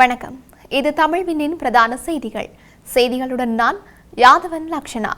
வணக்கம். இது தமிழ்வினின் பிரதான செய்திகள். செய்திகளுடன் நான் யாதவன் லக்ஷனா.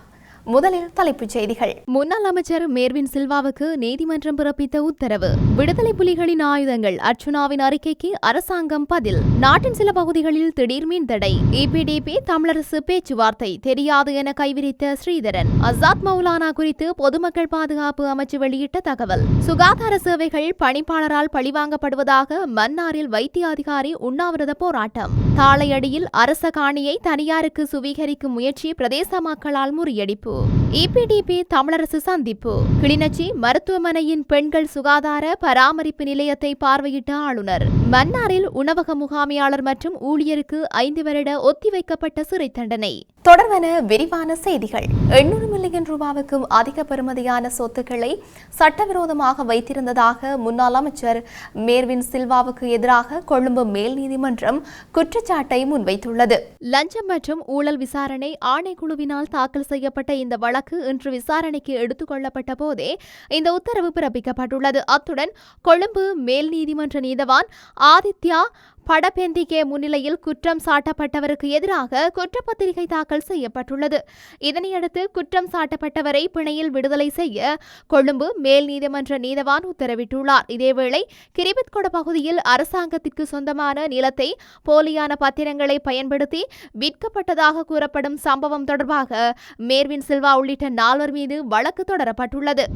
முதலில் தலைப்புச் செய்திகள். முன்னாள் அமைச்சர் மேர்வின் சில்வாவுக்கு நீதிமன்றம் பிறப்பித்த உத்தரவு. விடுதலை புலிகளின் ஆயுதங்கள் அர்ச்சுனாவின் அறிக்கைக்கு அரசாங்கம் பதில். நாட்டின் சில பகுதிகளில் திடீர் மீன் தடை. இபிடிபி தமிழரசு பேச்சுவார்த்தை தெரியாது என கைவிரித்த ஸ்ரீதரன். அசாத் மௌலானா குறித்து பொதுமக்கள் பாதுகாப்பு அமைச்சு வெளியிட்ட தகவல். சுகாதார சேவைகள் பணிப்பாளரால் பழிவாங்கப்படுவதாக மன்னாரில் வைத்திய அதிகாரி உண்ணாவிரத போராட்டம். தாளையடியில் அரச காணியை தனியாருக்கு சுவீகரிக்கும் முயற்சி பிரதேச மக்களால் முறியடிப்பு. இபிடிபி தமிழரசு சந்திப்பு. கிளிநொச்சி மருத்துவமனையின் பெண்கள் சுகாதார பராமரிப்பு நிலையத்தை பார்வையிட்ட ஆளுநர். மன்னாரில் உணவக முகாமையாளர் மற்றும் ஊழியருக்கு ஐந்து வருட ஒத்திவைக்கப்பட்ட சிறை தண்டனை. தொடர்வன விரிவான செய்திகள். எண்ணூறு மில்லியன் ரூபாவுக்கும் அதிக பெறுமதியான சொத்துக்களை சட்டவிரோதமாக வைத்திருந்ததாக முன்னாள் அமைச்சர் மேர்வின் சில்வாவுக்கு எதிராக கொழும்பு மேல் நீதிமன்றம் குற்றச்சாட்டை முன்வைத்துள்ளது. லஞ்சம் மற்றும் ஊழல் விசாரணை ஆணைக்குழுவினால் தாக்கல் செய்யப்பட்ட இந்த வழக்கு இன்று விசாரணைக்கு எடுத்துக் கொள்ளப்பட்ட போதே இந்த உத்தரவு பிறப்பிக்கப்பட்டுள்ளது. அத்துடன் கொழும்பு மேல் நீதிமன்ற நீதவான் ஆதித்யா படபெந்திகே முன்னிலையில் குற்றம் சாட்டப்பட்டவருக்கு எதிராக குற்றப்பத்திரிகை தாக்கல் செய்யப்பட்டுள்ளது. இதனையடுத்து குற்றம் சாட்டப்பட்டவரை பிணையில் விடுதலை செய்ய கொழும்பு மேல் நீதிமன்ற நீதவான் உத்தரவிட்டுள்ளார். இதேவேளை கிரிபித்கொட பகுதியில் அரசாங்கத்திற்கு சொந்தமான நிலத்தை போலியான பத்திரங்களை பயன்படுத்தி விற்கப்பட்டதாக கூறப்படும் சம்பவம் தொடர்பாக மேர்வின் சில்வா உள்ளிட்ட நால்வர் மீது வழக்கு தொடரப்பட்டுள்ளது.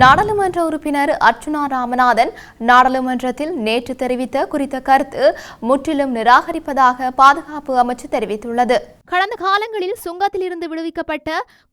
நாடாளுமன்ற உறுப்பினர் அர்ச்சுனா ராமநாதன் நாடாளுமன்றத்தில் நேற்று தெரிவித்த குறித்த கருத்து முற்றிலும் நிராகரிப்பதாக பாதுகாப்பு அமைச்சு தெரிவித்துள்ளது. கடந்த காலங்களில் சுங்கத்திலிருந்து விடுவிக்கப்பட்ட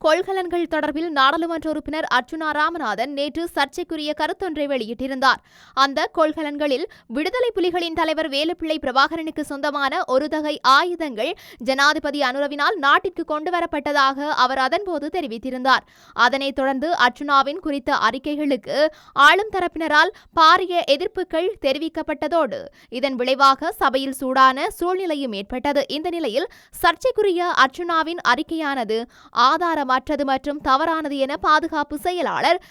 கொள்கலன்கள் தொடர்பில் நாடாளுமன்ற உறுப்பினர் அர்ச்சுனா ராமநாதன் நேற்று சர்ச்சைக்குரிய கருத்தொன்றை வெளியிட்டிருந்தார். அந்த கொள்கலன்களில் விடுதலை புலிகளின் தலைவர் வேலுப்பிள்ளை பிரபாகரனுக்கு சொந்தமான ஒரு தகை ஆயுதங்கள் ஜனாதிபதி அனுரவினால் நாட்டிற்கு கொண்டுவரப்பட்டதாக அவர் அதன்போது தெரிவித்திருந்தார். அதனைத் தொடர்ந்து அர்ச்சுனாவின் குறித்த அறிக்கைகளுக்கு ஆளும் தரப்பினரால் பாரிய எதிர்ப்புகள் தெரிவிக்கப்பட்டதோடு இதன் விளைவாக சபையில் சூடான சூழ்நிலையும் ஏற்பட்டது. இந்த நிலையில் சர்ச்சைக்குரிய அர்ச்சுனாவின் அறிக்கையானது ஆதாரமற்றது மற்றும் தவறானது என பாதுகாப்பு செயலாளர்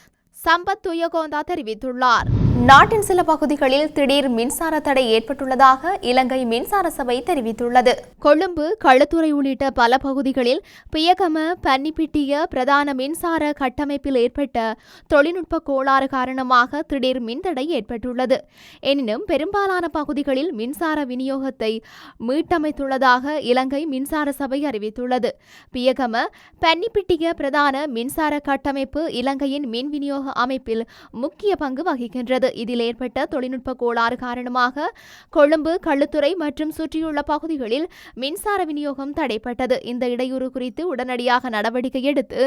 சம்பத் துயகோந்தா தெரிவித்துள்ளார். நாட்டின் சில பகுதிகளில் திடீர் மின்சார தடை ஏற்பட்டுள்ளதாக இலங்கை மின்சார சபை தெரிவித்துள்ளது. கொழும்பு களுத்துறை உள்ளிட்ட பல பகுதிகளில் பியகம பன்னிப்பிட்டிய பிரதான மின்சார கட்டமைப்பில் ஏற்பட்ட தொழில்நுட்ப கோளாறு காரணமாக திடீர் மின்தடை ஏற்பட்டுள்ளது. எனினும் பெரும்பாலான பகுதிகளில் மின்சார விநியோகத்தை மீட்டமைத்துள்ளதாக இலங்கை மின்சார சபை அறிவித்துள்ளது. பியகம பன்னிப்பிட்டிய பிரதான மின்சார கட்டமைப்பு இலங்கையின் மின் விநியோக அமைப்பில் முக்கிய பங்கு வகிக்கின்றது. இதில் ஏற்பட்ட தொழில்நுட்ப கோளாறு காரணமாக கொழும்பு கள்ளுத்துறை மற்றும் சுற்றியுள்ள பகுதிகளில் மின்சார விநியோகம் தடைப்பட்டது. இந்த இடையூறு குறித்து உடனடியாக நடவடிக்கை எடுத்து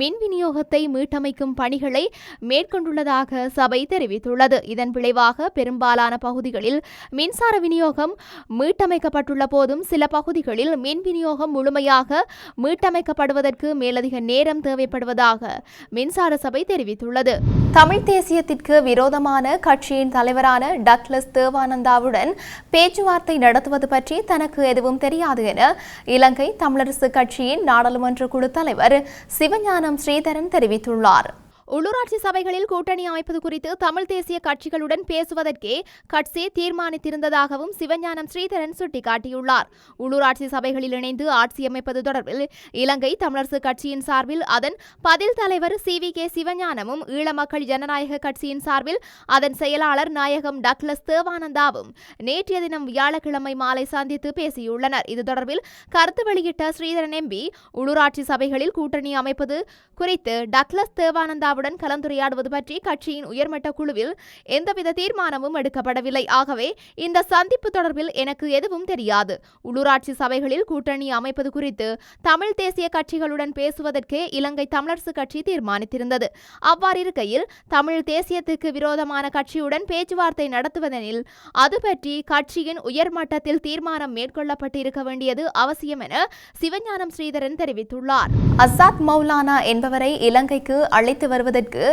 மின் விநியோகத்தை மீட்டமைக்கும் பணிகளை மேற்கொண்டுள்ளதாக சபை தெரிவித்துள்ளது. இதன் விளைவாக பெரும்பாலான பகுதிகளில் மின்சார விநியோகம் மீட்டமைக்கப்பட்டுள்ள போதும் சில பகுதிகளில் மின் விநியோகம் முழுமையாக மீட்டமைக்கப்படுவதற்கு மேலதிக நேரம் தேவைப்படுவதாக மின்சார சபை தெரிவித்துள்ளது. தமிழ் தேசியத்திற்கு விரோதமான கட்சியின் தலைவரான டக்ளஸ் தேவானந்தாவுடன் பேச்சுவார்த்தை நடத்துவது பற்றி தனக்கு எதுவும் தெரியாது என இலங்கை தமிழரசு கட்சியின் நாடாளுமன்ற குழு தலைவர் சிவஞானம் ஸ்ரீதரன் தெரிவித்துள்ளார். உள்ளூராட்சி சபைகளில் கூட்டணி அமைப்பது குறித்து தமிழ் தேசிய கட்சிகளுடன் பேசுவதற்கே கட்சி தீர்மானித்திருந்ததாகவும் சிவஞானம் ஸ்ரீதரன் சுட்டிக்காட்டியுள்ளார். உள்ளூராட்சி சபைகளில் இணைந்து ஆட்சி அமைப்பது தொடர்பில் இலங்கை தமிழரசு கட்சியின் சார்பில் அதன் பதில் தலைவர் சி வி கே சிவஞானமும் ஈழ மக்கள் ஜனநாயக கட்சியின் சார்பில் அதன் செயலாளர் நாயகம் டக்ளஸ் தேவானந்தாவும் நேற்றைய தினம் வியாழக்கிழமை மாலை சந்தித்து பேசியுள்ளனர். இது தொடர்பில் கருத்து வெளியிட்ட ஸ்ரீதரன் எம்பி உள்ளூராட்சி சபைகளில் கூட்டணி அமைப்பது குறித்து டக்ளஸ் தேவானந்தாவுடன் கலந்துரையாடுவது பற்றி கட்சியின் உயர்மட்ட குழுவில் எந்தவித தீர்மானமும் எடுக்கப்படவில்லை. ஆகவே இந்த சந்திப்பு தொடர்பில் எனக்கு எதுவும் தெரியாது. உள்ளூராட்சி சபைகளில் கூட்டணி அமைப்பது குறித்து தமிழ் தேசிய கட்சிகளுடன் பேசுவதற்கே இலங்கை தமிழரசு கட்சி தீர்மானித்திருந்தது. அவ்வாறிருக்கையில் தமிழ் தேசியத்துக்கு விரோதமான கட்சியுடன் பேச்சுவார்த்தை நடத்துவதெனில் அது பற்றி கட்சியின் உயர்மட்டத்தில் தீர்மானம் மேற்கொள்ளப்பட்டிருக்க வேண்டியது அவசியம் என சிவஞானம் ஸ்ரீதரன் தெரிவித்துள்ளார். அசாத் மௌலானா என்பவரை இலங்கைக்கு அழைத்து வருவது வருவதற்கு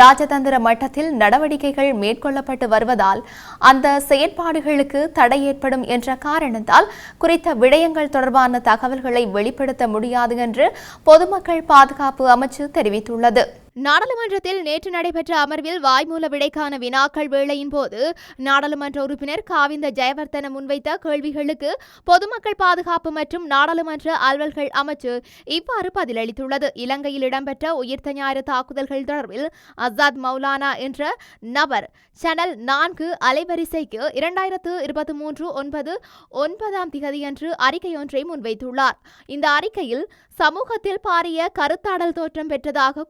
ராஜதந்திர மட்டத்தில் நடவடிக்கைகள் மேற்கொள்ளப்பட்டு வருவதால் அந்த செயற்பாடுகளுக்கு தடை ஏற்படும் என்ற காரணத்தால் குறித்த விடயங்கள் தொடர்பான தகவல்களை வெளிப்படுத்த முடியாது என்று பொதுமக்கள் பாதுகாப்பு அமைச்சு தெரிவித்துள்ளது. நாடாளுமன்றத்தில் நேற்று நடைபெற்ற அமர்வில் வாய்மூல விடைக்கான வினாக்கள் வேளையின் போது நாடாளுமன்ற உறுப்பினர் காவிந்த ஜெயவர்தன முன்வைத்த கேள்விகளுக்கு பொதுமக்கள் பாதுகாப்பு மற்றும் நாடாளுமன்ற அலுவல்கள் அமைச்சு இவ்வாறு பதிலளித்துள்ளது. இலங்கையில் இடம்பெற்ற உயிர்த்த ஞாயிறு தாக்குதல்கள் தொடர்பில் அசாத் மௌலானா என்ற நபர் சேனல் நான்கு அலைவரிசைக்கு இரண்டாயிரத்து இருபத்தி மூன்று ஒன்பது ஒன்பதாம் திகதியன்று அறிக்கை ஒன்றை முன்வைத்துள்ளார். இந்த அறிக்கையில் சமூகத்தில் பாரிய கருத்தாடல் தோற்றம் பெற்றதாக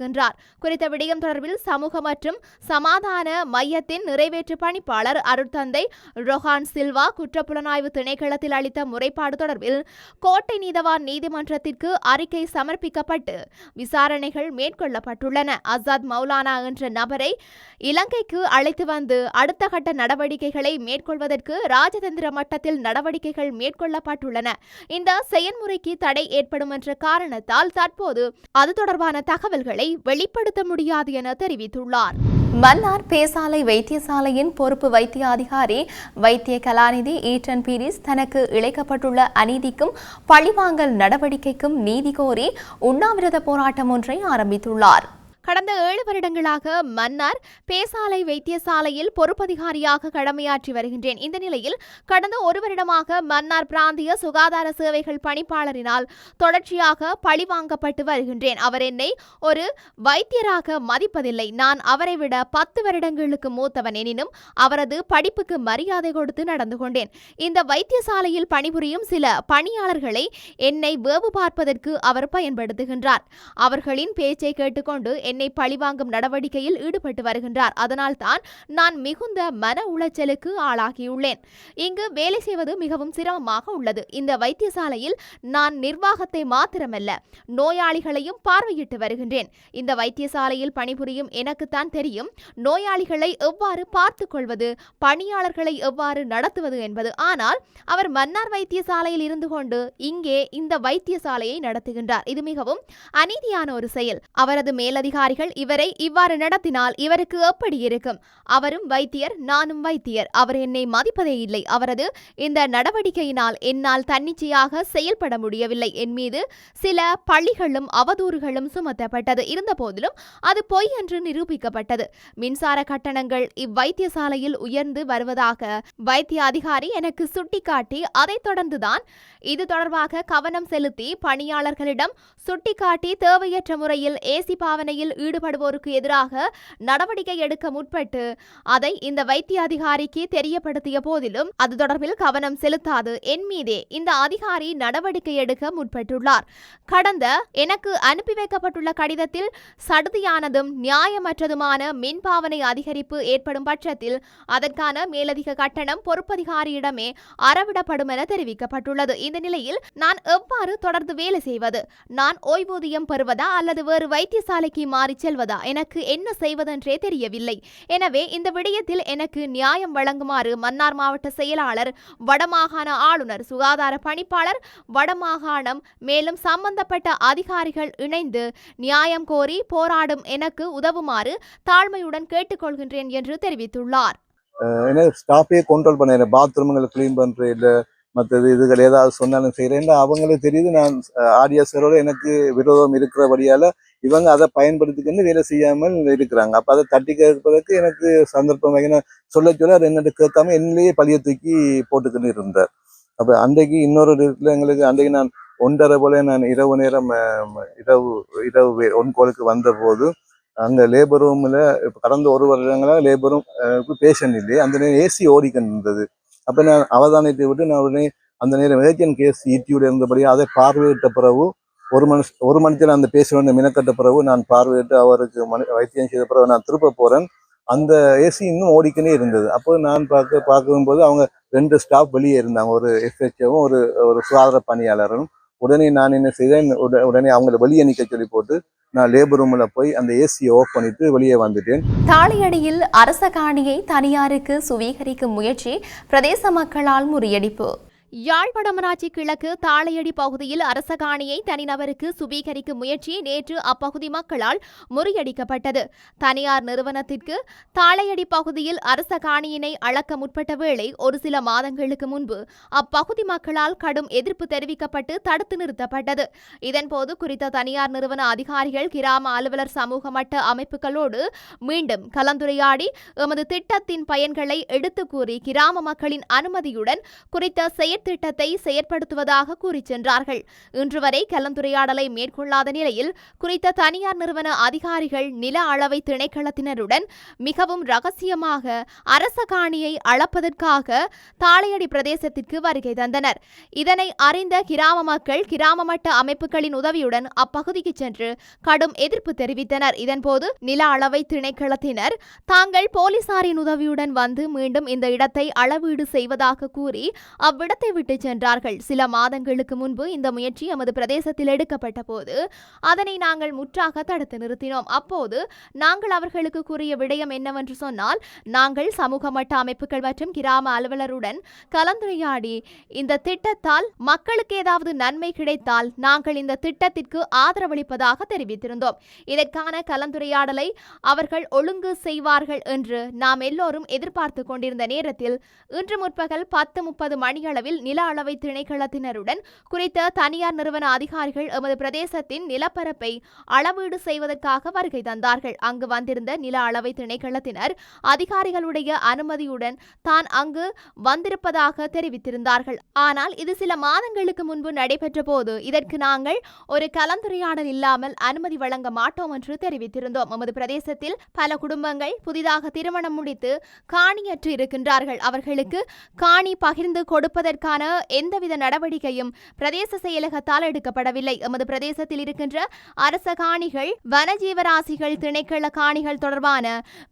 வருகின்றார். குறித்த விடயம் தொடர்பில் சமூக மற்றும் சமாதான மையத்தின் நிறைவேற்று பணிப்பாளர் அருட்தந்தை ரொஹான் சில்வா குற்றப்புலனாய்வு திணைக்களத்தில் அளித்த முறைப்பாடு தொடர்பில் கோட்டை நீதவான் நீதிமன்றத்திற்கு அறிக்கை சமர்ப்பிக்கப்பட்டு விசாரணைகள் மேற்கொள்ளப்பட்டுள்ளன. அசாத் மௌலானா என்ற நபரை இலங்கைக்கு அழைத்து வந்து அடுத்த கட்ட நடவடிக்கைகளை மேற்கொள்வதற்கு ராஜதந்திர மட்டத்தில் நடவடிக்கைகள் மேற்கொள்ளப்பட்டுள்ளன. இந்த செயன்முறைக்கு தடை ஏற்படும் என்ற காரணத்தால் தற்போது அது தொடர்பான தகவல்களை வெளிப்படுத்த முடியாது என தெரிவித்துள்ளார். மன்னார் பேசாலை வைத்தியசாலையின் பொறுப்பு வைத்திய அதிகாரி வைத்திய கலாநிதி ஈட்டன் பீரிஸ் தனக்கு இழைக்கப்பட்டுள்ள அநீதிக்கும் பழிவாங்கல் நடவடிக்கைக்கும் நீதி கோரி உண்ணாவிரத போராட்டம் ஒன்றை ஆரம்பித்துள்ளார். கடந்த ஏழு வருடங்களாக மன்னார் பேசாலை வைத்தியசாலையில் பொறுப்பதிகாரியாக கடமையாற்றி வருகின்றேன். இந்த நிலையில் கடந்த ஒரு வருடமாக மன்னார் பிராந்திய சுகாதார சேவைகள் பணிப்பாளரினால் தொடர்ச்சியாக பழிவாங்கப்பட்டு வருகின்றேன். அவர் என்னை ஒரு வைத்தியராக மதிப்பதில்லை. நான் அவரை விட பத்து வருடங்களுக்கு மூத்தவன். எனினும் அவரது படிப்புக்கு மரியாதை கொடுத்து நடந்து கொண்டேன். இந்த வைத்தியசாலையில் பணிபுரியும் சில பணியாளர்களை என்னை வேவு பார்ப்பதற்கு அவர் பயன்படுத்துகின்றார். அவர்களின் பேச்சை கேட்டுக்கொண்டு என்னை பழிவாங்கும் நடவடிக்கையில் ஈடுபட்டு வருகின்றார். அதனால்தான் நான் மிகுந்த மன உளைச்சலுக்கு ஆளாகியுள்ளேன். இங்கு வேலை செய்வது மிகவும் சிரமமாக உள்ளது. இந்த வைத்தியசாலையில் நான் நிர்வாகத்தை மாத்திரமல்ல நோயாளிகளையும் பார்வையிட்டு வருகின்றேன். இந்த வைத்தியசாலையில் பணிபுரியும் எனக்குத்தான் தெரியும் நோயாளிகளை எவ்வாறு பார்த்து கொள்வது பணியாளர்களை எவ்வாறு நடத்துவது என்பது. ஆனால் அவர் மன்னார் வைத்தியசாலையில் இருந்து கொண்டு இங்கே இந்த வைத்தியசாலையை நடத்துகின்றார். இது மிகவும் அநீதியான ஒரு செயல். அவரது அதிகாரிகள் இவரை இவ்வாறு நடத்தினால் இவருக்கு எப்படி இருக்கும்? அவரும் வைத்தியர் நானும் வைத்தியர். அவர் என்னை மதிப்பதே இல்லை. அவரது இந்த நடவடிக்கையினால் என்னால் தன்னிச்சையாக செயல்பட முடியவில்லை. என் மீது சில பள்ளிகளும் அவதூறுகளும் சுமத்தப்பட்டது. இருந்தபோதிலும் அது பொய் என்று நிரூபிக்கப்பட்டது. மின்சார கட்டணங்கள் இவ்வைத்தியசாலையில் உயர்ந்து வருவதாக வைத்திய அதிகாரி எனக்கு சுட்டிக்காட்டி அதைத் தொடர்ந்துதான் இது தொடர்பாக கவனம் செலுத்தி பணியாளர்களிடம் சுட்டிக்காட்டி தேவையற்ற முறையில் ஏசி பாவனையில் ஈடுபடுவோருக்கு எதிராக நடவடிக்கை எடுக்க முற்பட்டு அதை இந்த வைத்திய அதிகாரிக்கு தெரியப்படுத்திய போதிலும் அது தொடர்பில் கவனம் செலுத்தாது. என் மீதே இந்த அதிகாரி நடவடிக்கை எடுக்க முற்பட்டுள்ளார். கடந்த எனக்கு அனுப்பி வைக்கப்பட்டுள்ள கடிதத்தில் சடுதியானதும் நியாயமற்றதுமான மின்பாவனை அதிகரிப்பு ஏற்படும் பட்சத்தில் அதற்கான மேலதிக கட்டணம் பொறுப்பதிகாரியிடமே அறவிடப்படும் என தெரிவிக்கப்பட்டுள்ளது. இந்த நிலையில் நான் எவ்வாறு தொடர்ந்து வேலை செய்வது? நான் ஓய்வூதியம் பெறுவதா அல்லது வேறு வைத்தியசாலைக்கு மாறிச் செல்வதா? எனக்கு என்ன செய்வதென்றே தெரியவில்லை. எனவே இந்த விடயத்தில் எனக்கு நியாயம் வழங்குமாறு மன்னார் மாவட்ட செயலாளர் வடமாகாண ஆளுநர் சுகாதார பணிப்பாளர் வடமாகாணம் மேலும் சம்பந்தப்பட்ட அதிகாரிகள் இணைந்து நியாயம் கோரி போராடும் எனக்கு உதவுமாறு தாழ்மையுடன் கேட்டுக்கொள்கின்றேன் என்று தெரிவித்துள்ளார். ஏன்னா ஸ்டாஃபே கண்ட்ரோல் பண்ண பாத்ரூம்களை க்ளீன் பண்ணுறேன் இல்லை மற்றது இதுகள் ஏதாவது சொன்னாலும் செய்கிறேன் அவங்களுக்கு தெரியுது. நான் ஆடியன்ஸரோட எனக்கு விரோதம் இருக்கிறபடியால் இவங்க அதை பயன்படுத்திக்கின்னு வேலை செய்யாமல் இருக்கிறாங்க. அப்போ அதை தட்டி கேட்பதற்கு எனக்கு சந்தர்ப்பம் ஏன்னா சொல்ல சொல்ல அவர் என்னட்டு கேட்காம என்னையே பழிய தூக்கி போட்டுக்கின்னு இருந்தார். அப்போ அன்றைக்கு இன்னொரு இடத்துல எங்களுக்கு அன்றைக்கு நான் ஒன்றரை போல நான் இரவு நேரம் இரவு இரவு ஒன்கோளுக்கு வந்தபோது அங்கே லேபர் ரூமில் கடந்த ஒரு வருடங்களாக லேபர் ரூம் பேஷண்ட் இல்லையே. அந்த நேரம் ஏசி ஓடிக்கிட்டு இருந்தது. அப்போ நான் அவதானத்தை விட்டு நான் உடனே அந்த நேரம் ஏஜென்ட் கேஸ் ஈட்டியோடு இருந்தபடியாக அதை பார்வையிட்ட பிறகு ஒரு மனுஷன் ஒரு மணித்தில் அந்த பேச வேண்டிய மினக்கட்ட பிறகு நான் பார்வையிட்டு அவருக்கு மனு வைத்தியம் செய்த பிறகு நான் திருப்ப போகிறேன் அந்த ஏசி இன்னும் ஓடிக்கினே இருந்தது. அப்போ நான் பார்க்க பார்க்கும்போது அவங்க ரெண்டு ஸ்டாஃப் வெளியே இருந்தாங்க. ஒரு எஸ்ஹெச்ஓவும் ஒரு ஒரு சுகாதார பணியாளரும். உடனே நான் என்ன செய்தேன்? உடனே அவங்கள வெளியே நிற்க சொல்லி போட்டு நான் லேபர் ரூமில் போய் அந்த ஏசியை ஆஃப் பண்ணிட்டு வெளியே வந்துட்டேன். தாளியடியில் அரச காணியை தனியாருக்கு சுவீகரிக்கும் முயற்சி பிரதேச மக்களால் முறியடிப்பு. யாழ் வடமராட்சி கிழக்கு தாளையடி பகுதியில் அரச காணியை தனிநபருக்கு சுபீகரிக்கும் முயற்சி நேற்று அப்பகுதி மக்களால் முறியடிக்கப்பட்டது. தனியார் நிறுவனத்திற்கு தாளையடி பகுதியில் அரச காணியினை அளக்க முற்பட்ட வேளை ஒரு சில மாதங்களுக்கு முன்பு அப்பகுதி மக்களால் கடும் எதிர்ப்பு தெரிவிக்கப்பட்டு தடுத்து நிறுத்தப்பட்டது. இதன்போது குறித்த தனியார் நிறுவன அதிகாரிகள் கிராம அலுவலர் சமூக மட்ட அமைப்புகளோடு மீண்டும் கலந்துரையாடி எமது திட்டத்தின் பயன்களை எடுத்துக் கூறி கிராம மக்களின் அனுமதியுடன் குறித்த திட்டத்தை செயற்படுத்துவதாக கூறிச் சென்றார்கள். இன்று வரை கலந்துரையாடலை மேற்கொள்ளாத நிலையில் குறித்த தனியார் நிறுவன அதிகாரிகள் நில அளவை திணைக்களத்தினருடன் மிகவும் ரகசியமாக அரச காணியை அளப்பதற்காக தாளையடி பிரதேசத்திற்கு வருகை தந்தனர். இதனை அறிந்த கிராம மக்கள் கிராம மட்ட அமைப்புகளின் உதவியுடன் அப்பகுதிக்கு சென்று கடும் எதிர்ப்பு தெரிவித்தனர். இதன்போது நில அளவை திணைக்களத்தினர் தாங்கள் போலீசாரின் உதவியுடன் வந்து மீண்டும் இந்த இடத்தை அளவீடு செய்வதாக கூறி அவ்விடத்தை விட்டு சென்றார்கள். சில மாதங்களுக்கு முன்பு இந்த முயற்சி எமது பிரதேசத்தில் எடுக்கப்பட்ட போது அதனை நாங்கள் முற்றாக தடுத்து நிறுத்தினோம். அப்போது நாங்கள் அவர்களுக்கு கூறிய விடயம் என்னவென்று சொன்னால் நாங்கள் சமூக மட்ட அமைப்புகள் மற்றும் கிராம அலுவலருடன் கலந்துரையாடி இந்த திட்டத்தால் மக்களுக்கு ஏதாவது நன்மை கிடைத்தால் நாங்கள் இந்த திட்டத்திற்கு ஆதரவளிப்பதாக தெரிவித்திருந்தோம். இதற்கான கலந்துரையாடலை அவர்கள் ஒழுங்கு செய்வார்கள் என்று நாம் எல்லோரும் எதிர்பார்த்து கொண்டிருந்த நேரத்தில் இன்று முற்பகல் பத்து முப்பது மணியளவில் நில அளவை திணைக்களத்தினருடன் குறித்த தனியார் நிறுவன அதிகாரிகள் எமது பிரதேசத்தின் நிலப்பரப்பை அளவீடு செய்வதற்காக வருகை தந்தார்கள். அங்கு வந்திருந்த நில அளவை திணைக்களத்தினர் அதிகாரிகளுடைய அனுமதியுடன் தான் அங்கு வந்திருப்பதாக தெரிவித்திருந்தார்கள். ஆனால் இது சில மாதங்களுக்கு முன்பு நடைபெற்ற போது இதற்கு நாங்கள் ஒரு கலந்துரையாடல் இல்லாமல் அனுமதி வழங்க மாட்டோம் என்று தெரிவித்திருந்தோம். எமது பிரதேசத்தில் பல குடும்பங்கள் புதிதாக திருமணம் முடித்து காணியற்று இருக்கின்றார்கள் அவர்களுக்கு காணி பகிர்ந்து கொடுப்பதற்காக தொடர்பான எந்தவித நடவடிக்கையும் பிரதேச செயலகத்தால் எடுக்கப்படவில்லை. எமது பிரதேசத்தில் இருக்கின்ற அரச காணிகள் வனஜீவராசிகள் திணைக்கள காணிகள் தொடர்பான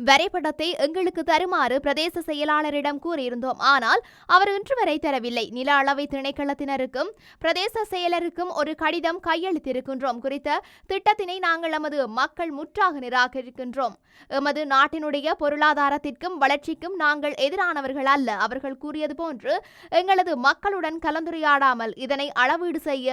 வரைபடத்தை எங்களுக்கு தருமாறு பிரதேச செயலாளரிடம் கூறியிருந்தோம். ஆனால் அவர் இன்று வரை தரவில்லை. நில அளவை திணைக்களத்தினருக்கும் பிரதேச செயலருக்கும் ஒரு கடிதம் கையளித்திருக்கின்றோம். குறித்த திட்டத்தினை நாங்கள் எமது மக்கள் முற்றாக நிராகரிக்கின்றோம். எமது நாட்டினுடைய பொருளாதாரத்திற்கும் வளர்ச்சிக்கும் நாங்கள் எதிரானவர்கள் அல்ல. அவர்கள் கூறியது போன்று எங்களது மக்களுடன் கலந்துரையாடாமல் இதனை அளவீடு செய்ய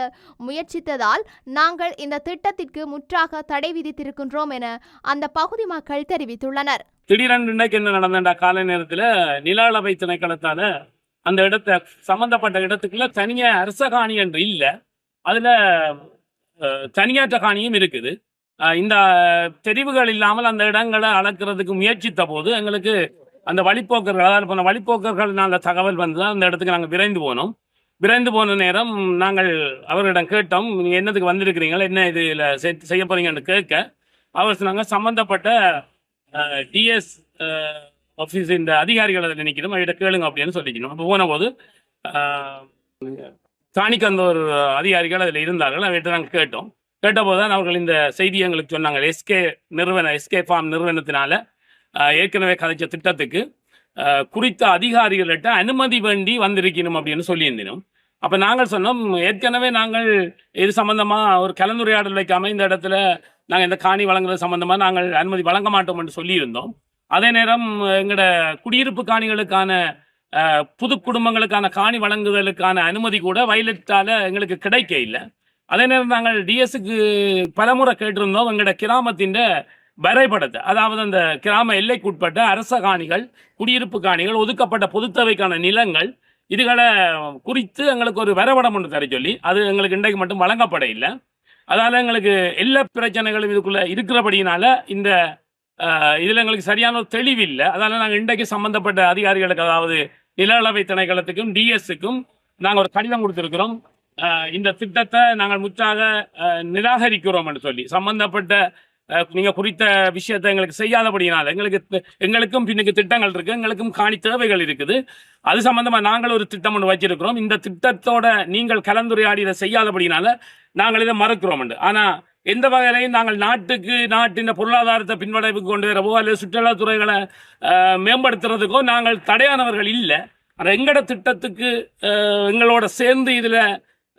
முயற்சித்ததால் நாங்கள் இந்த திட்டத்திற்கு முற்றாக தடை விதித்திருக்கின்றோம் என அந்த பகுதி மக்கள் தெரிவித்துள்ளனர். திடீரென்று இன்றைக்கு என்ன நடந்தா காலை நேரத்துல நிலவளவை திணைக்களத்தால அந்த இடத்த சம்பந்தப்பட்ட இடத்துக்குள்ள தனியா அரச காணி என்று இல்லை. அதுல தனியாற்ற காணியும் இருக்குது. அஹ், இந்த தெரிவுகள் இல்லாமல் அந்த இடங்களை அளக்கிறதுக்கு முயற்சித்த போது எங்களுக்கு அந்த வழிப்போக்கர்கள் அதாவது போன வழிப்போக்கர்கள் நாங்கள் தகவல் வந்து அந்த இடத்துக்கு நாங்கள் விரைந்து போனோம். விரைந்து போன நேரம் நாங்கள் அவர்களிடம் கேட்டோம் நீங்கள் என்னதுக்கு வந்திருக்கிறீங்களா என்ன இதில் செய்ய போறீங்கன்னு கேட்க அவர் சொன்னாங்க சம்மந்தப்பட்ட டிஎஸ் ஆஃபீஸ் இந்த அதிகாரிகள் அதில் நிற்கணும் அவர்கிட்ட கேளுங்க அப்படின்னு சொல்லிக்கணும். அப்போ போன போது தானிக்கந்தோர் அதிகாரிகள் அதில் இருந்தார்கள் அவர்கிட்ட நாங்கள் கேட்டோம். கேட்டபோது தான் அவர்கள் இந்த செய்தி எங்களுக்கு சொன்னாங்க எஸ்கே நிறுவன எஸ்கே ஃபார்ம் நிறுவனத்தினால ஏற்கனவே கதைச்ச திட்டத்துக்கு குறித்த அதிகாரிகள்கிட்ட அனுமதி வேண்டி வந்திருக்கணும் அப்படின்னு சொல்லியிருந்தோம் அப்போ நாங்கள் சொன்னோம் ஏற்கனவே நாங்கள் இது சம்பந்தமாக ஒரு கலந்துரையாடல் வைக்காமல் இந்த இடத்துல நாங்கள் இந்த காணி வழங்குறது சம்பந்தமாக நாங்கள் அனுமதி வழங்க மாட்டோம் என்று சொல்லியிருந்தோம். அதே நேரம் எங்களோட குடியிருப்பு காணிகளுக்கான புது குடும்பங்களுக்கான காணி வழங்குதலுக்கான அனுமதி கூட வயலட்டால் எங்களுக்கு கிடைக்க இல்லை அதே நேரம் நாங்கள் டிஎஸ்க்கு பலமுறை கேட்டிருந்தோம் எங்களோட கிராமத்தின் வரைபடத்தை. அதாவது அந்த கிராம எல்லைக்குட்பட்ட அரச காணிகள் குடியிருப்பு காணிகள் ஒதுக்கப்பட்ட பொதுத்தவைக்கான நிலங்கள் இதுகளை குறித்து எங்களுக்கு ஒரு வரைபடம் ஒன்று தர சொல்லி அது எங்களுக்கு இன்றைக்கு மட்டும் வழங்கப்பட இல்லை. அதால எங்களுக்கு எல்லா பிரச்சனைகளும் இதுக்குள்ளே இருக்கிறபடியினால இந்த இதில் எங்களுக்கு சரியான ஒரு தெளிவு இல்லை. அதால நாங்கள் இன்றைக்கு சம்மந்தப்பட்ட அதிகாரிகளுக்கு அதாவது நில அளவை திணைக்களத்துக்கும் டிஎஸ்சுக்கும் நாங்கள் ஒரு கடிதம் கொடுத்துருக்கிறோம். இந்த திட்டத்தை நாங்கள் முற்றாக நிராகரிக்கிறோம் என்று சொல்லி. சம்பந்தப்பட்ட நீங்கள் நீங்க குறித்த விஷயத்தை எங்களுக்கு செய்யாதபடியினால் எங்களுக்கு எங்களுக்கும் பின்னுக்கு திட்டங்கள் இருக்கு எங்களுக்கும் காணி தேவைகள் இருக்குது. அது சம்பந்தமா நாங்கள் ஒரு திட்டம் ஒன்று வச்சிருக்கிறோம் இந்த திட்டத்தோட நீங்கள் கலந்துரையாடி இதை செய்யாதபடியினால நாங்கள் இதை மறக்கிறோம் உண்டு ஆனா எந்த வகையிலையும் நாங்கள் நாட்டுக்கு நாட்டின் பொருளாதாரத்தை பின்வடைவுக்கு கொண்டு வரவோ அல்லது சுற்றுலாத்துறைகளை மேம்படுத்துறதுக்கோ நாங்கள் தடையானவர்கள் இல்லை. ஆனால் எங்களோட திட்டத்துக்கு எங்களோட சேர்ந்து இதில்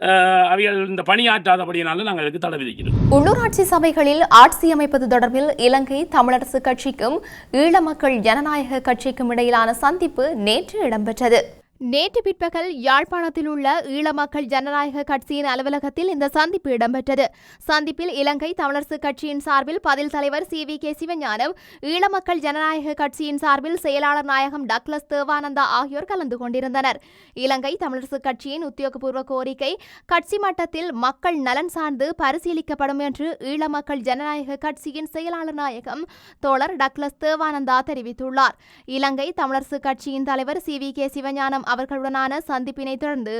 அவைகள் இந்த பணியாற்றாதபடியினால நாங்கள் இதுக்கு தடை விதிக்கிறோம்? உள்ளூராட்சி சபைகளில் ஆட்சி அமைப்பது தொடர்பில் இலங்கை தமிழரசு கட்சிக்கும் ஈழ மக்கள் ஜனநாயக கட்சிக்கும் இடையிலான சந்திப்பு நேற்று இடம்பெற்றது. நேற்று பிற்பகல் யாழ்ப்பாணத்தில் உள்ள ஈழமக்கள் ஜனநாயக கட்சியின் அலுவலகத்தில் இந்த சந்திப்பு இடம்பெற்றது. சந்திப்பில் இலங்கை தமிழரசு கட்சியின் சார்பில் பதில் தலைவர் சி. வி. கே. சிவஞானம் ஈழமக்கள் ஜனநாயக கட்சியின் சார்பில் செயலாளர் நாயகம் டக்ளஸ் தேவானந்தா ஆகியோர் கலந்து கொண்டிருந்தனர். இலங்கை தமிழரசு கட்சியின் உத்தியோகபூர்வ கோரிக்கை கட்சி மட்டத்தில் மக்கள் நலன் சார்ந்து பரிசீலிக்கப்படும் என்று ஈழமக்கள் ஜனநாயக கட்சியின் செயலாளர் நாயகம் தோழர் டக்ளஸ் தேவானந்தா தெரிவித்துள்ளார். இலங்கை தமிழரசு கட்சியின் தலைவர் சி. வி. கே. சிவஞானம் அவர்களுடனான சந்திப்பினை தொடர்ந்து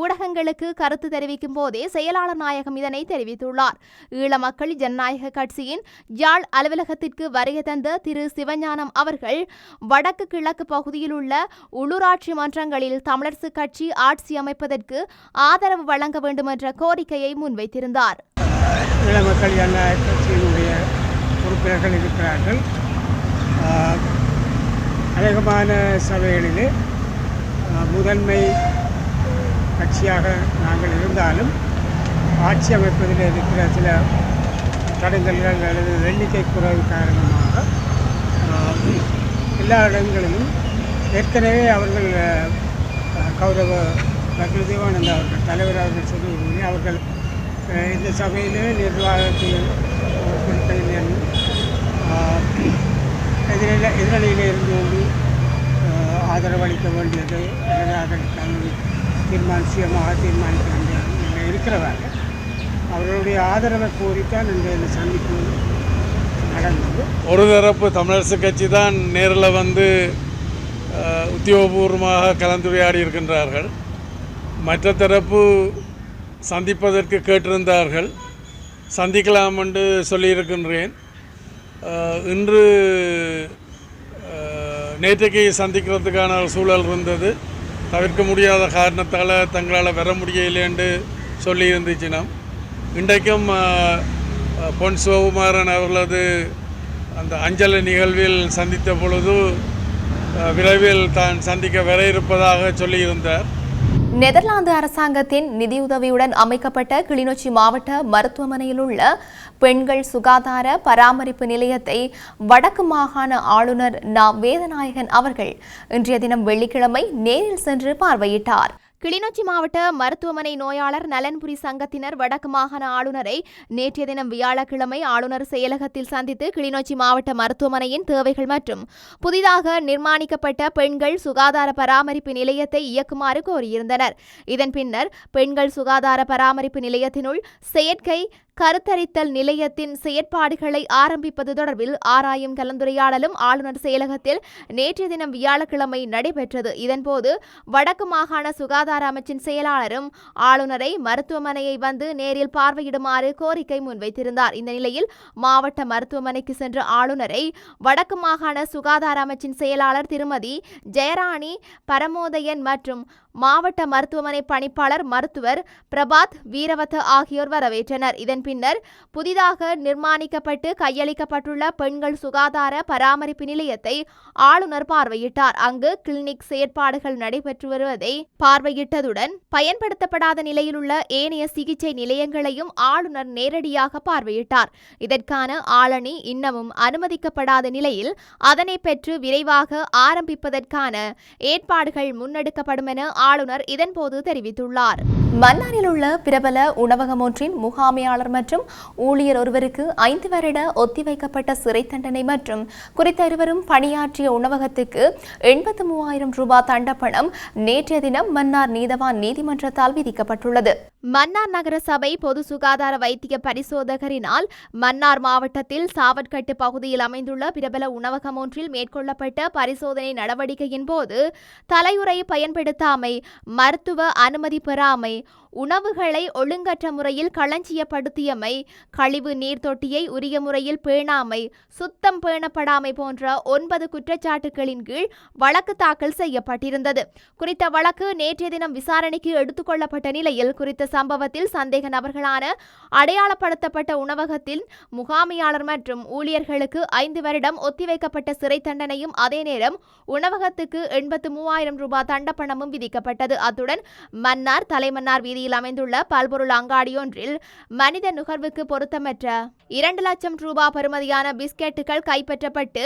ஊடகங்களுக்கு கருத்து தெரிவிக்கும் போதே செயலாளர் நாயகம் இதனை தெரிவித்துள்ளார். ஈழ மக்கள் ஜனநாயக கட்சியின் யாழ் அலுவலகத்திற்கு வருகை தந்த திரு சிவஞானம் அவர்கள் வடக்கு கிழக்கு பகுதியில் உள்ள உள்ளூராட்சி மன்றங்களில் தமிழரசு கட்சி ஆட்சி அமைப்பதற்கு ஆதரவு வழங்க வேண்டும் என்ற கோரிக்கையை முன்வைத்திருந்தார். ஈழ மக்கள் ஜனநாயக கட்சியினுடைய உறுப்பினர்கள் இருக்கிறார்கள். அநேகமான சபைகளிலே முதன்மை கட்சியாக நாங்கள் இருந்தாலும் ஆட்சி அமைப்பதில் இருக்கிற சில தடங்கல்கள் அல்லது எண்ணிக்கை குறைவு காரணமாக எல்லா இடங்களிலும் ஏற்கனவே அவர்கள் கௌரவ டாக்டர் தேவானந்த அவர்கள் தலைவர் அவர்கள் சொல்லி அவர்கள் இந்த சபையிலே நிர்வாகத்தில் பொறுப்பையில் எதிரில் எதிரணியில் இருந்து கொண்டு ஆதரவளிக்க வேண்டியது அல்லது அதற்கான சுயமாக தீர்மானிக்க வேண்டிய நிலை அவர்களுடைய ஆதரவை கோரித்தான் இந்த இந்த சந்திப்பு நடந்தது. ஒரு தரப்பு தமிழரசு கட்சி தான் நேரில் வந்து உத்தியோகபூர்வமாக கலந்துரையாடி இருக்கின்றார்கள். மற்ற தரப்பு சந்திப்பதற்கு கேட்டிருந்தார்கள். சந்திக்கலாம் என்று சொல்லியிருக்கின்றேன். இன்று நேற்றைக்கு சந்திக்கிறதுக்கான சூழல் இருந்தது. தவிர்க்க முடியாத காரணத்தால் தங்களால் வர முடியலை என்று சொல்லி இருந்துச்சுன்னா இன்றைக்கும் பொன் சிவகுமாரன் அவர்களது அந்த அஞ்சலி நிகழ்வில் சந்தித்த பொழுது விரைவில் தான் சந்திக்க வர இருப்பதாக சொல்லியிருந்தார். நெதர்லாந்து அரசாங்கத்தின் நிதியுதவியுடன் அமைக்கப்பட்ட கிளிநொச்சி மாவட்ட மருத்துவமனையில் உள்ள பெண்கள் சுகாதார பராமரிப்பு நிலையத்தை வடக்கு மாகாண ஆளுநர் நா. வேதநாயகன் அவர்கள் இன்றைய தினம் வெள்ளிக்கிழமை நேரில் சென்று பார்வையிட்டார். கிளிநொச்சி மாவட்ட மருத்துவமனை நோயாளர் நலன்புரி சங்கத்தினர் வடக்கு மாகாண ஆளுநரை நேற்றைய தினம் வியாழக்கிழமை ஆளுநர் செயலகத்தில் சந்தித்து கிளிநொச்சி மாவட்ட மருத்துவமனையின் தேவைகள் மற்றும் புதிதாக நிர்மாணிக்கப்பட்ட பெண்கள் சுகாதார பராமரிப்பு நிலையத்தை இயக்குமாறு கோரியிருந்தனர். இதன் பின்னர் பெண்கள் சுகாதார பராமரிப்பு நிலையத்தினுள் செயற்கை கருத்தரித்தல் நிலையத்தின் செயற்பாடுகளை ஆரம்பிப்பது தொடர்பில் ஆராயும் கலந்துரையாடலும் ஆளுநர் செயலகத்தில் நேற்றைய தினம் வியாழக்கிழமை நடைபெற்றது. இதன்போது வடக்கு மாகாண சுகாதார அமைச்சின் செயலாளரும் ஆளுநரை மருத்துவமனையை வந்து நேரில் பார்வையிடுமாறு கோரிக்கை முன்வைத்திருந்தார். இந்த நிலையில் மாவட்ட மருத்துவமனைக்கு சென்ற ஆளுநரை வடக்கு மாகாண சுகாதார அமைச்சின் செயலாளர் திருமதி ஜெயராணி பரமோதயன் மற்றும் மாவட்ட மருத்துவமனை பணிப்பாளர் மருத்துவர் பிரபாத் வீரவத்த ஆகியோர் வரவேற்றனர். இதன் பின்னர் புதிதாக நிர்மாணிக்கப்பட்டு கையளிக்கப்பட்டுள்ள பெண்கள் சுகாதார பராமரிப்பு நிலையத்தை ஆளுநர் பார்வையிட்டார். அங்கு கிளினிக் செயற்பாடுகள் நடைபெற்று வருவதை பார்வையிட்டதுடன் பயன்படுத்தப்படாத நிலையில் உள்ள ஏனைய சிகிச்சை நிலையங்களையும் ஆளுநர் நேரடியாக பார்வையிட்டார். இதற்கான ஆளணி இன்னமும் அனுமதிக்கப்படாத நிலையில் அதனை பெற்று விரைவாக ஆரம்பிப்பதற்கான ஏற்பாடுகள் முன்னெடுக்கப்படும் என ஆளுநர் இதன்போது தெரிவித்துள்ளார். மன்னாரில் உள்ள பிரபல உணவகம் ஒன்றின் முகாமையாளர் மற்றும் ஊழியர் ஒருவருக்கு ஐந்து வருட ஒத்திவைக்கப்பட்ட சிறை தண்டனை மற்றும் குறித்த இருவரும் பணியாற்றிய உணவகத்துக்கு எண்பத்து மூவாயிரம் ரூபாய் தண்டப்பணம் நேற்றைய தினம் மன்னார் நீதவான் நீதிமன்றத்தால் விதிக்கப்பட்டுள்ளது. மன்னார் நகர சபை பொது சுகாதார வைத்திய பரிசோதகரினால் மன்னார் மாவட்டத்தில் சாவட்கட்டு பகுதியில் அமைந்துள்ள பிரபல உணவகம் ஒன்றில் மேற்கொள்ளப்பட்ட பரிசோதனை நடவடிக்கையின் போது தலையுறை பயன்படுத்தாமை மருத்துவ அனுமதி பெறாமை உணவுகளை ஒழுங்கற்ற முறையில் களஞ்சியப்படுத்தியமை கழிவு நீர் தொட்டியை உரிய முறையில் பேணாமை சுத்தம் பேணப்படாமை போன்ற ஒன்பது குற்றச்சாட்டுகளின் கீழ் வழக்கு தாக்கல் செய்யப்பட்டிருந்தது. குறித்த வழக்கு நேற்றைய தினம் விசாரணைக்கு எடுத்துக்கொள்ளப்பட்ட நிலையில் குறித்த சம்பவத்தில் சந்தேக நபர்களான அடையாளப்படுத்தப்பட்ட உணவகத்தில் முகாமையாளர் மற்றும் ஊழியர்களுக்கு ஐந்து வருடம் ஒத்திவைக்கப்பட்ட சிறை தண்டனையும் அதே நேரம் உணவகத்துக்கு எண்பத்து மூவாயிரம் ரூபாய் தண்டப்பணமும் விதிக்கப்பட்டது. அத்துடன் மன்னார் தலைமன்னார் வீதி பகுதியில் அமைந்துள்ள பல்பொருள் அங்காடியொன்றில் மனித நுகர்வுக்கு பொருத்தமற்ற இரண்டு லட்சம் ரூபாய் பெறுமதியான பிஸ்கெட்டுகள் கைப்பற்றப்பட்டு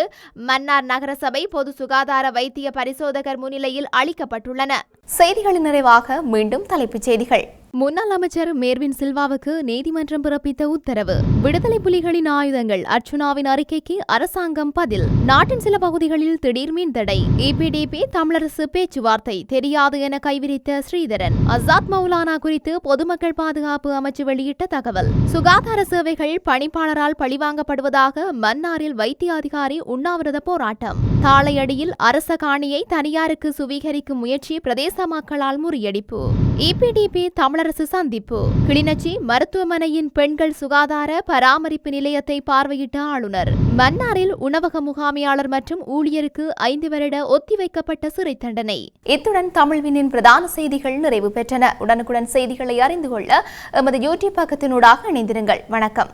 மன்னார் நகரசபை பொது சுகாதார வைத்திய பரிசோதகர் முன்னிலையில் அளிக்கப்பட்டுள்ளன. செய்திகளின் நிறைவாக மீண்டும் தலைப்புச் செய்திகள். முன்னாள் அமைச்சர் மேர்வின் சில்வாவுக்கு நீதிமன்றம் பிறப்பித்த உத்தரவு. விடுதலை புலிகளின் ஆயுதங்கள் அர்ச்சுனாவின் அறிக்கைக்கு அரசாங்கம் பதில். நாட்டின் சில பகுதிகளில் திடீர் மீன் தடை. இபிடிபி தமிழரசு பேச்சுவார்த்தை தெரியாது என கைவிரித்த ஸ்ரீதரன். அசாத் மௌலானா குறித்து பொதுமக்கள் பாதுகாப்பு அமைச்சு வெளியிட்ட தகவல். சுகாதார சேவைகள் பணிப்பாளரால் பழிவாங்கப்படுவதாக மன்னாரில் வைத்திய அதிகாரி உண்ணாவிரத போராட்டம். தாளையடியில் அரச காணியை தனியாருக்கு சுவீகரிக்கும் முயற்சி பிரதேச மக்களால் முறியடிப்பு. இபிடிபி அரசு சந்திப்பு. கிளிநொச்சி மருத்துவமனையின் பெண்கள் சுகாதார பராமரிப்பு நிலையத்தை பார்வையிட்ட ஆளுநர். மன்னாரில் உணவக முகாமையாளர் மற்றும் ஊழியருக்கு ஐந்து வருட ஒத்திவைக்கப்பட்ட சிறை தண்டனை. இத்துடன் தமிழ்வினின் பிரதான செய்திகள் நிறைவு பெற்றன. உடனுக்குடன் செய்திகளை அறிந்து கொள்ள எமது யூடியூப் பக்கத்தினூடாக இணைந்திருங்கள். வணக்கம்.